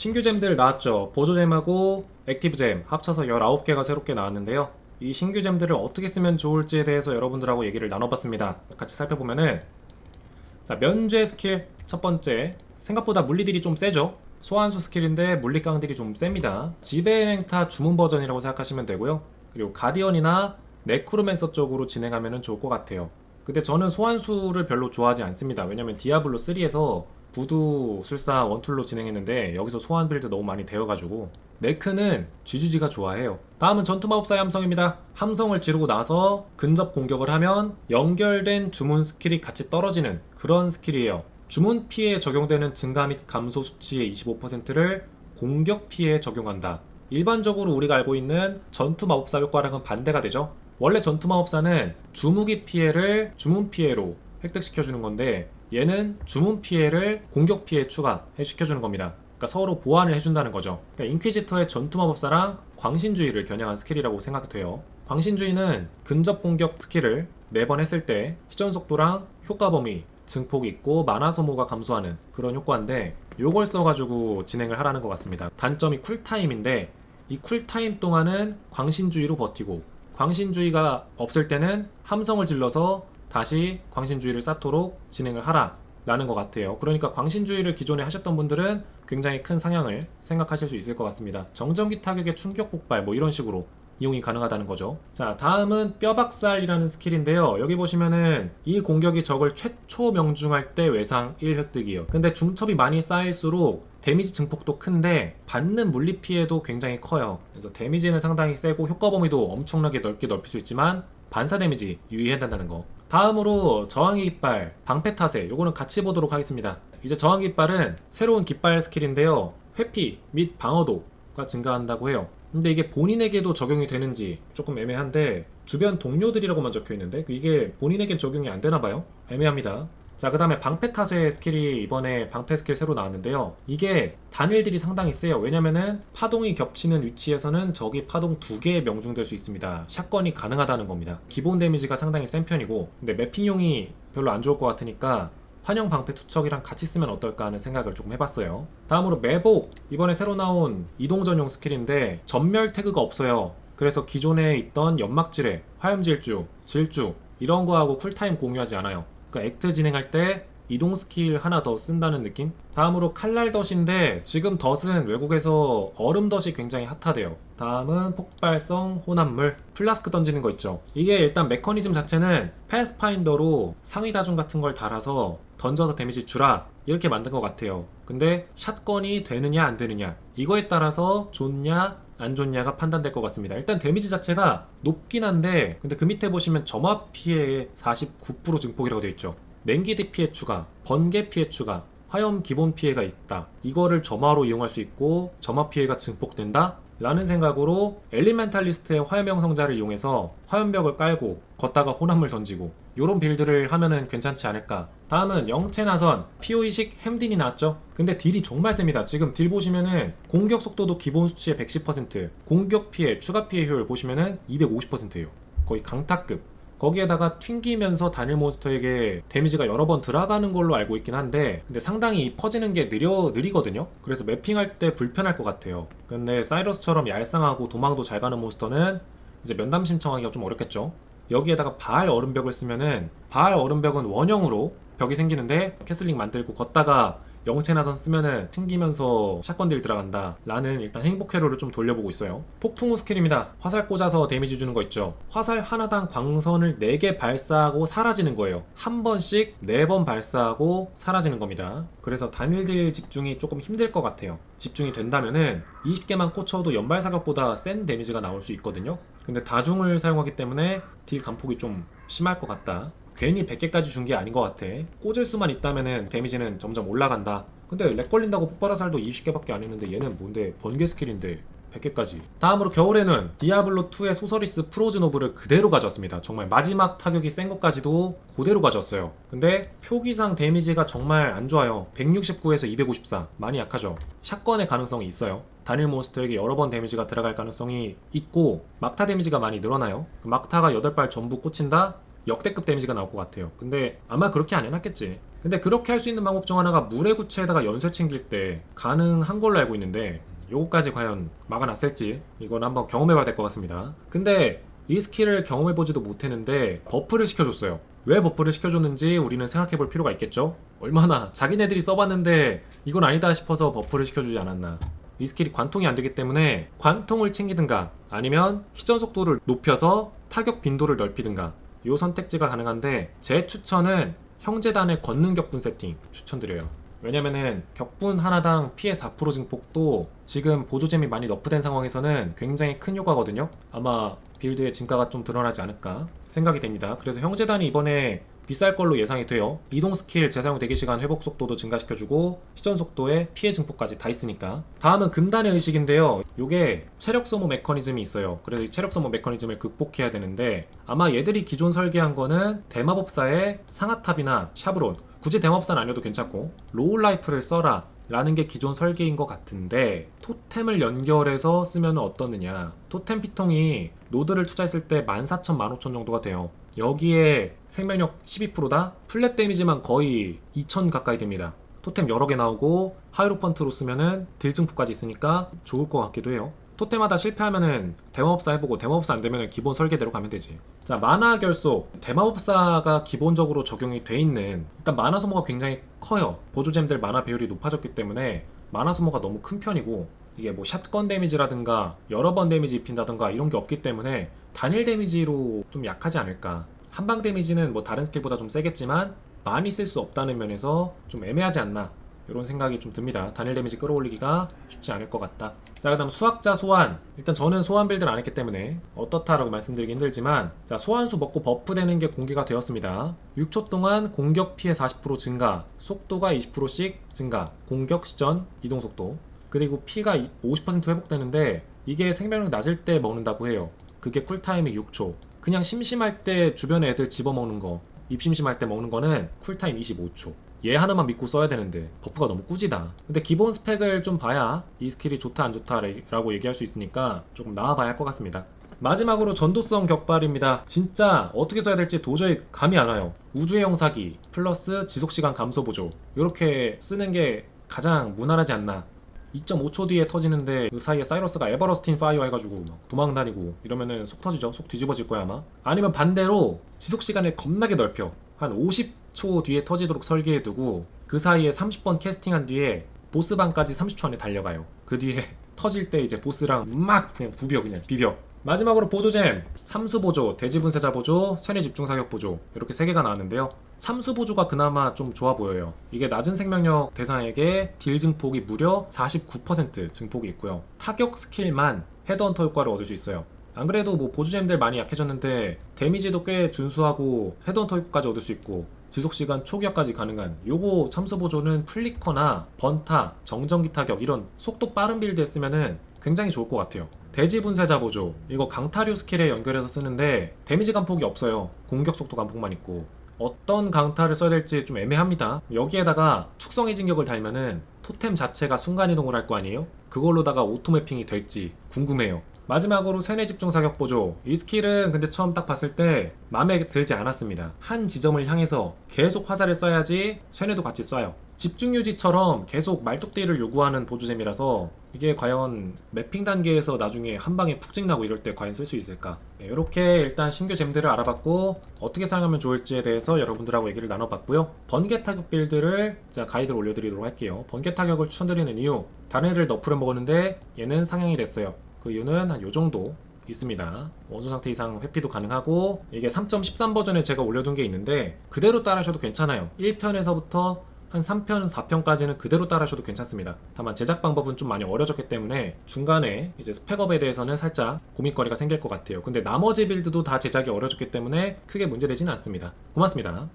신규 잼들 나왔죠. 보조잼하고 액티브잼 합쳐서 19개가 새롭게 나왔는데요. 이 신규 잼들을 어떻게 쓰면 좋을지에 대해서 여러분들하고 얘기를 나눠봤습니다. 같이 살펴보면은 자, 면죄 스킬 첫 번째 생각보다 물리딜이 좀 세죠. 소환수 스킬인데 물리깡들이 좀 셉니다. 지배의 맹타 주문 버전이라고 생각하시면 되고요. 그리고 가디언이나 네크로맨서 쪽으로 진행하면 좋을 것 같아요. 근데 저는 소환수를 별로 좋아하지 않습니다. 왜냐면 디아블로 3에서 부두 술사 원툴로 진행했는데 여기서 소환 빌드 너무 많이 되어가지고 네크는 GGG가 좋아해요. 다음은 전투마법사의 함성입니다. 함성을 지르고 나서 근접 공격을 하면 연결된 주문 스킬이 같이 떨어지는 그런 스킬이에요. 주문 피해에 적용되는 증가 및 감소 수치의 25%를 공격 피해에 적용한다. 일반적으로 우리가 알고 있는 전투 마법사 효과랑은 반대가 되죠. 원래 전투 마법사는 주무기 피해를 주문 피해로 획득시켜주는 건데 얘는 주문 피해를 공격 피해 추가 시켜주는 겁니다. 그러니까 서로 보완을 해준다는 거죠. 그러니까 인퀴지터의 전투 마법사랑 광신주의를 겨냥한 스킬이라고 생각돼요. 광신주의는 근접 공격 스킬을 매번 했을 때 시전 속도랑 효과 범위 증폭이 있고 마나 소모가 감소하는 그런 효과인데 요걸 써가지고 진행을 하라는 것 같습니다. 단점이 쿨타임인데 이 쿨타임 동안은 광신주의로 버티고 광신주의가 없을 때는 함성을 질러서 다시 광신주의를 쌓도록 진행을 하라 라는 것 같아요. 그러니까 광신주의를 기존에 하셨던 분들은 굉장히 큰 상향을 생각하실 수 있을 것 같습니다. 정전기 타격의 충격 폭발 뭐 이런 식으로 이용이 가능하다는 거죠. 자, 다음은 뼈박살이라는 스킬인데요. 여기 보시면은 이 공격이 적을 최초 명중할 때 외상 1획득이에요. 근데 중첩이 많이 쌓일수록 데미지 증폭도 큰데 받는 물리 피해도 굉장히 커요. 그래서 데미지는 상당히 세고 효과 범위도 엄청나게 넓게 넓힐 수 있지만 반사 데미지 유의해야 된다는 거. 다음으로 저항의 깃발, 방패 타세 요거는 같이 보도록 하겠습니다. 이제 저항 깃발은 새로운 깃발 스킬인데요. 회피 및 방어도가 증가한다고 해요. 근데 이게 본인에게도 적용이 되는지 조금 애매한데 주변 동료들이라고만 적혀 있는데 이게 본인에겐 적용이 안 되나 봐요. 애매합니다. 자, 그 다음에 방패 타쇠 스킬이 이번에 방패 스킬 새로 나왔는데요. 이게 단일들이 상당히 세요. 왜냐면은 파동이 겹치는 위치에서는 적이 파동 두 개에 명중될 수 있습니다. 샷건이 가능하다는 겁니다. 기본 데미지가 상당히 센 편이고, 근데 매핑용이 별로 안 좋을 것 같으니까 환영 방패 투척이랑 같이 쓰면 어떨까 하는 생각을 조금 해봤어요. 다음으로 매복 이번에 새로 나온 이동 전용 스킬인데 전멸 태그가 없어요. 그래서 기존에 있던 연막질에 화염질주, 질주 이런 거하고 쿨타임 공유하지 않아요. 그러니까 액트 진행할 때 이동 스킬 하나 더 쓴다는 느낌? 다음으로 칼날 덫인데 지금 덫은 외국에서 얼음 덫이 굉장히 핫하대요. 다음은 폭발성 혼합물 플라스크 던지는 거 있죠. 이게 일단 메커니즘 자체는 패스파인더로 상위 다중 같은 걸 달아서 던져서 데미지 주라 이렇게 만든 것 같아요. 근데 샷건이 되느냐 안 되느냐 이거에 따라서 좋냐 안 좋냐가 판단될 것 같습니다. 일단 데미지 자체가 높긴 한데 근데 그 밑에 보시면 점화 피해의 49% 증폭이라고 되어 있죠. 냉기대 피해 추가, 번개 피해 추가, 화염 기본 피해가 있다. 이거를 점화로 이용할 수 있고 점화 피해가 증폭된다. 라는 생각으로 엘리멘탈리스트의 화염형 성자를 이용해서 화염벽을 깔고 걷다가 혼합물 던지고 요런 빌드를 하면은 괜찮지 않을까 다음은 영체 나선 POE식 햄딘이 나왔죠 근데 딜이 정말 셉니다 지금 딜 보시면은 공격 속도도 기본 수치의 110% 공격 피해 추가 피해 효율 보시면은 250%예요 거의 강타급 거기에다가 튕기면서 단일 몬스터에게 데미지가 여러 번 들어가는 걸로 알고 있긴 한데 근데 상당히 퍼지는 게 느려 느리거든요. 그래서 매핑할 때 불편할 것 같아요. 근데 사이러스처럼 얄쌍하고 도망도 잘 가는 몬스터는 이제 면담 신청하기가 좀 어렵겠죠. 여기에다가 바알 얼음벽을 쓰면은 바알 얼음벽은 원형으로 벽이 생기는데 캐슬링 만들고 걷다가 영체나선 쓰면은 튕기면서 샷건딜 들어간다. 라는 일단 행복 회로를 좀 돌려보고 있어요. 폭풍우 스킬입니다. 화살 꽂아서 데미지 주는 거 있죠. 화살 하나당 광선을 4개 발사하고 사라지는 거예요. 한 번씩 4번 발사하고 사라지는 겁니다. 그래서 단일딜 집중이 조금 힘들 것 같아요. 집중이 된다면은 20개만 꽂혀도 연발 사격보다 센 데미지가 나올 수 있거든요. 근데 다중을 사용하기 때문에 딜 감폭이 좀 심할 것 같다 괜히 100개까지 준 게 아닌 것 같아. 꽂을 수만 있다면은 데미지는 점점 올라간다. 근데 렉 걸린다고 폭발화살도 20개밖에 안 했는데 얘는 뭔데 번개 스킬인데 100개까지. 다음으로 겨울에는 디아블로2의 소서리스 프로즈노브를 그대로 가져왔습니다. 정말 마지막 타격이 센 것까지도 그대로 가져왔어요. 근데 표기상 데미지가 정말 안 좋아요. 169에서 254. 많이 약하죠. 샷건의 가능성이 있어요. 단일 몬스터에게 여러 번 데미지가 들어갈 가능성이 있고 막타 데미지가 많이 늘어나요. 막타가 8발 전부 꽂힌다? 역대급 데미지가 나올 것 같아요. 근데 아마 그렇게 안 해놨겠지. 근데 그렇게 할 수 있는 방법 중 하나가 물의 구체에다가 연쇄 챙길 때 가능한 걸로 알고 있는데 요거까지 과연 막아놨을지 이건 한번 경험해봐야 될 것 같습니다. 근데 이 스킬을 경험해보지도 못했는데 버프를 시켜줬어요. 왜 버프를 시켜줬는지 우리는 생각해볼 필요가 있겠죠? 얼마나 자기네들이 써봤는데 이건 아니다 싶어서 버프를 시켜주지 않았나. 이 스킬이 관통이 안 되기 때문에 관통을 챙기든가 아니면 희전 속도를 높여서 타격 빈도를 넓히든가 이 선택지가 가능한데 제 추천은 형제단의 권능 격분 세팅 추천드려요. 왜냐면은 격분 하나당 피해 4% 증폭도 지금 보조잼이 많이 너프된 상황에서는 굉장히 큰 효과거든요. 아마 빌드의 진가가 좀 드러나지 않을까 생각이 됩니다. 그래서 형제단이 이번에 비쌀 걸로 예상이 돼요. 이동 스킬 재사용 대기 시간 회복 속도도 증가시켜주고 시전 속도에 피해 증폭까지 다 있으니까. 다음은 금단의 의식인데요. 요게 체력 소모 메커니즘이 있어요. 그래서 이 체력 소모 메커니즘을 극복해야 되는데 아마 얘들이 기존 설계한 거는 대마법사의 상아탑이나 샤브론 굳이 대마법사는 아니어도 괜찮고 로울 라이프를 써라 라는 게 기존 설계인 것 같은데 토템을 연결해서 쓰면 어떻느냐 토템 피통이 노드를 투자했을 때 14,000, 15,000 정도가 돼요 여기에 생명력 12%다 플랫 데미지만 거의 2,000 가까이 됩니다 토템 여러 개 나오고 하이로펀트로 쓰면은 딜 증폭까지 있으니까 좋을 것 같기도 해요 토템마다 실패하면은 대마법사 해보고 대마법사 안 되면은 기본 설계대로 가면 되지. 자 만화 결속 대마법사가 기본적으로 적용이 돼 있는 일단 만화 소모가 굉장히 커요. 보조잼들 만화 배율이 높아졌기 때문에 만화 소모가 너무 큰 편이고 이게 뭐 샷건 데미지라든가 여러 번 데미지 입힌다든가 이런 게 없기 때문에 단일 데미지로 좀 약하지 않을까. 한방 데미지는 뭐 다른 스킬보다 좀 세겠지만 많이 쓸 수 없다는 면에서 좀 애매하지 않나 이런 생각이 좀 듭니다. 단일 데미지 끌어올리기가 쉽지 않을 것 같다. 자, 그 다음 수학자 소환. 일단 저는 소환 빌드를 안 했기 때문에 어떻다라고 말씀드리기 힘들지만, 자, 소환수 먹고 버프 되는 게 공개가 되었습니다. 6초 동안 공격 피해 40% 증가, 속도가 20%씩 증가, 공격 시전, 이동 속도, 그리고 피가 50% 회복되는데, 이게 생명력 낮을 때 먹는다고 해요. 그게 쿨타임이 6초. 그냥 심심할 때 주변에 애들 집어먹는 거, 입심심할 때 먹는 거는 쿨타임 25초. 얘 하나만 믿고 써야 되는데 버프가 너무 꾸지다. 근데 기본 스펙을 좀 봐야 이 스킬이 좋다 안 좋다라고 얘기할 수 있으니까 조금 나와봐야 할 것 같습니다. 마지막으로 전도성 격발입니다. 진짜 어떻게 써야 될지 도저히 감이 안 와요. 우주의 영사기 플러스 지속시간 감소 보조. 이렇게 쓰는 게 가장 무난하지 않나 2.5초 뒤에 터지는데 그 사이에 사이러스가 에버러스틴 파이어 해가지고 막 도망다니고 이러면은 속 터지죠 속 뒤집어질 거야 아마 아니면 반대로 지속 시간을 겁나게 넓혀 한 50초 뒤에 터지도록 설계해두고 그 사이에 30번 캐스팅한 뒤에 보스방까지 30초 안에 달려가요. 그 뒤에 터질 때 이제 보스랑 막 그냥 부벼 그냥 비벼. 마지막으로 보조잼 참수 보조, 대지 분쇄자 보조, 세뇌 집중 사격 보조 이렇게 세 개가 나왔는데요. 참수 보조가 그나마 좀 좋아 보여요. 이게 낮은 생명력 대상에게 딜 증폭이 무려 49% 증폭이 있고요. 타격 스킬만 헤드헌터 효과를 얻을 수 있어요. 안 그래도 뭐 보조잼들 많이 약해졌는데 데미지도 꽤 준수하고 헤드헌터 효과까지 얻을 수 있고 지속시간 초기화까지 가능한 요거 참수 보조는 플리커나 번타, 정전기 타격 이런 속도 빠른 빌드에 쓰면은 굉장히 좋을 것 같아요. 대지 분쇄자 보조 이거 강타류 스킬에 연결해서 쓰는데 데미지 감폭이 없어요. 공격 속도 감폭만 있고 어떤 강타를 써야 될지 좀 애매합니다. 여기에다가 축성의 진격을 달면은 토템 자체가 순간 이동을 할 거 아니에요? 그걸로다가 오토매핑이 될지 궁금해요. 마지막으로 세뇌 집중 사격 보조. 이 스킬은 근데 처음 딱 봤을 때 마음에 들지 않았습니다. 한 지점을 향해서 계속 화살을 쏴야지 세뇌도 같이 쏴요. 집중 유지처럼 계속 말뚝딜을 요구하는 보조잼이라서 이게 과연 매핑 단계에서 나중에 한 방에 푹 찍나고 이럴 때 과연 쓸 수 있을까? 네, 이렇게 일단 신규 잼들을 알아봤고 어떻게 사용하면 좋을지에 대해서 여러분들하고 얘기를 나눠봤고요. 번개 타격 빌드를 제가 가이드를 올려드리도록 할게요. 번개 타격을 추천드리는 이유 다른 애를 너프를 먹었는데 얘는 상향이 됐어요. 그 이유는 한 요 정도 있습니다. 원소 상태 이상 회피도 가능하고 이게 3.13 버전에 제가 올려둔 게 있는데 그대로 따라하셔도 괜찮아요. 1편에서부터 한 3편, 4편까지는 그대로 따라하셔도 괜찮습니다. 다만 제작 방법은 좀 많이 어려졌기 때문에 중간에 이제 스펙업에 대해서는 살짝 고민거리가 생길 것 같아요. 근데 나머지 빌드도 다 제작이 어려졌기 때문에 크게 문제되지는 않습니다. 고맙습니다.